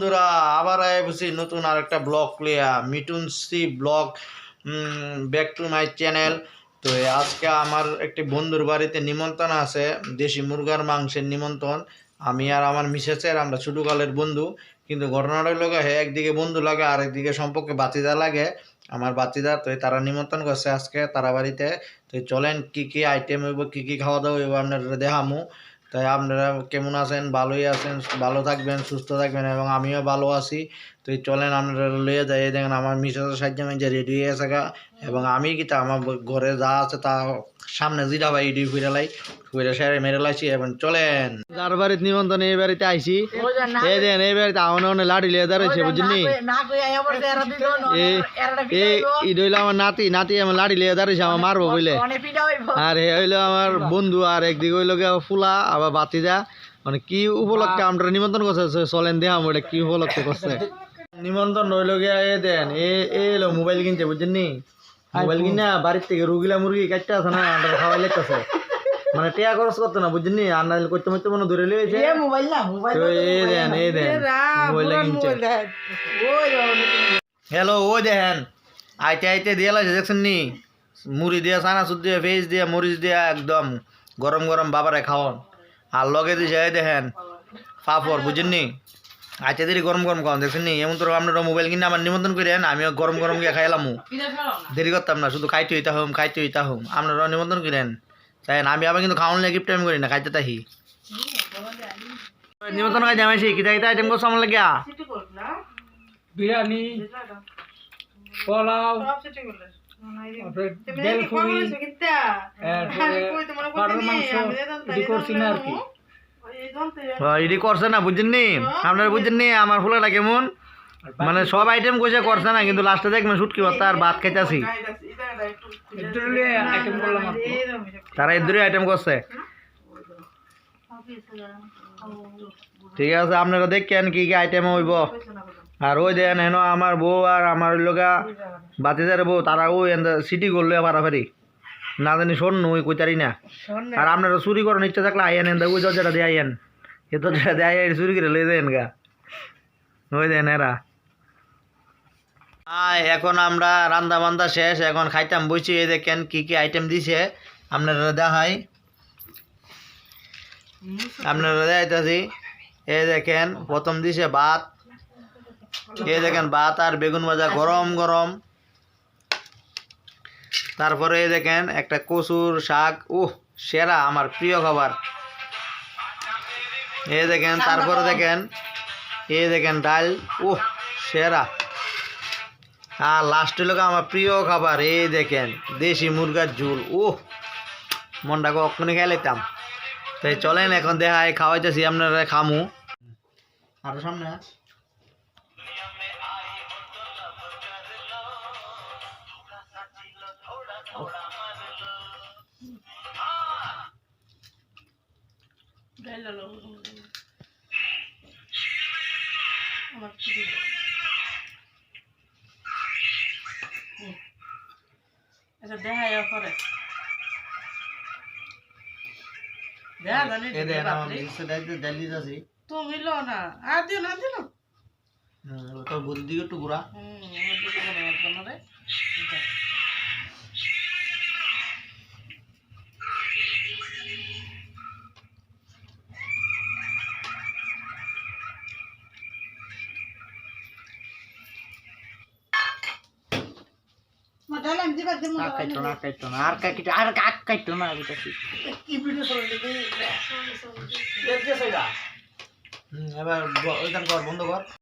বন্ধুরা, আবার আইবছি নতুন আর একটা ব্লগ লিয়া Mitun C blog back to my channel তো আজকে আমার একটি বন্ধুর বাড়িতে নিমন্ত্রণ আছে, দেশি মুরগার মাংসের নিমন্ত্রণ। আমি আর আমার মিসেসের আমরা ছোটোকালের বন্ধু। কিন্তু ঘটনাটা হলো হে একদিকে বন্ধু লাগে আর একদিকে সম্পর্কে বাতিদা লাগে। আমার বাতিদা, তো তারা নিমন্ত্রণ করছে আজকে তারা বাড়িতে। তো চলেন, কি কি আইটেম হইব, কি কি খাওয়া দাওয়া হইব আপনার দেখামু। তাই আপনারা কেমন আছেন? ভালোই আছেন ভালো থাকবেন সুস্থ থাকবেন এবং আমিও ভালো আছি। তো এই চলেন আপনারা লইয়া যাই। এই দেখেন আমার মিসেসের সাহায্যে আমি যে রেডি হয়ে আছে গা। এবং আমি কি তা আমার ঘরে যা আছে তা সামনে জিরা ভাই ইডি ফিরে লাই ফিরে সেরে মেরে লাইছি। এবং চলেন। যার বাড়িতে নিমন্ত্রণ এই বাড়িতে আইছি। এই দেন এই বাড়িতে আউনে অনে লাড়ি লিয়ে দাঁড়াইছে বুঝলি এই হইল আমার নাতি নাতি আমার লাড়ি লিয়ে দাঁড়াইছে আমার মারবো বলে আর এ হইল আমার বন্ধু আর একদিকে হইল গিয়ে ফুলা আবার বাতিজা মানে কি উপলক্ষে আমরা নিমন্ত্রণ করছে চলেন দেখাম ওটা কি উপলক্ষে করছে। নিমন্ত্রণ রইল গিয়া এ দেন এ এ এলো মোবাইল কিনছে বুঝছেন নি? মোবাইল কিনা বাড়ির থেকে রুগিলা মুরগি কাটতে আছে না আমরা খাওয়াই লেগতেছে। মানে টিয়া খরচ করতো না বুঝছেন নি? আর নাহলে করতে করতে মনে ধরে লিয়েছে তো এই দেন এই দেন মোবাইল কিনছে। হ্যালো ও দেখেন আইতে আইতে দিয়ে লাগছে দেখছেন নি? মুড়ি দিয়ে চানাচুর দিয়ে ভেজ দিয়ে মরিচ দিয়ে একদম গরম গরম বাবারে খাওয়ান। আর লগে দিছে এই দেখেন পাপড় বুঝেন নি আইতে দেরি গরম গরম খাওয়ান দেখছেন নি? এমন তো আপনারা মোবাইল কিনে আমার নিমন্ত্রণ করেন আমিও গরম গরম গিয়ে খাইলাম দেরি করতাম না শুধু খাইতে হইতা হোম খাইতে হইতা হোম। আপনারা নিমন্ত্রণ করেন তাই না আমি আবার কিন্তু খাওয়ান লেগে গিফট টাইম করি না খাইতে তাহি। নিমন্ত্রণ খাই জামাইছি কিতা কিতা আইটেম করছ আমার লাগিয়া। বিরিয়ানি পোলাও তারপরে মাংস করছি না আর কি। ইডি করছে না বুঝছেন নি আপনারা বুঝছেন নি আমার ফুলাটা কেমন? মানে সব আইটেম কইছে করছে না, কিন্তু লাস্টে দেখবেন শুটকি ভর্তা আর ভাত খাইতাছি। তারা দুই আইটেম করছে। ঠিক আছে, আপনারা দেখেন কি কি আইটেম হইব। আর ওই দেন হেন আমার বউ আর আমার লোকা বাতিদার বউ, তারা ওই সিটি করলে পারাপারি না জানি শোন ওই কইতারি না। আর আপনারা চুরি করার ইচ্ছা থাকলে আইয়েন এন ওই দরজাটা দিয়ে আইয়েন। এ দরজাটা দিয়ে আইয়েন চুরি করে লই দেন গা। ওই দেন এরা। আয় এখন আমরা রান্দা বান্দা শেষ এখন খাইতাম বইছি এই দেখেন কি কি আইটেম দিছে আপনারা দেখাই। আপনারা দেখাইতেছি এই দেখেন প্রথম দিছে ভাত এ দেখেন ভাত আর বেগুন ভাজা গরম গরম। তারপরে দেখেন একটা কচুর শাক। উহ সেরা আমার প্রিয় খাবার। এই দেখেন তারপরে দেখেন এই দেখেন ডাল। উহ সেরা। আর লাস্ট হলো আমার প্রিয় খাবার এই দেখেন দেশি মুরগার ঝুল। উহ মনটাকে অক্ষণে খেলাইতাম। তাই চলেন এখন দেখায় খাওয়াইতেছি আপনারা খামু। আর সামনে আমার মিক্সে ডাইতে ডালি যাচ্ছি তুমি লো না আর দিও না দিও তোর বুদ্ধি একটু ঘুরা হুম আমার দিকে কোনো ব্যাপার না রে এটা। আর কাইতো না আর কাইতো না আর কাইতো আর কাক কাইতো না আমি কাছি এবার ওইখান কর বন্ধ কর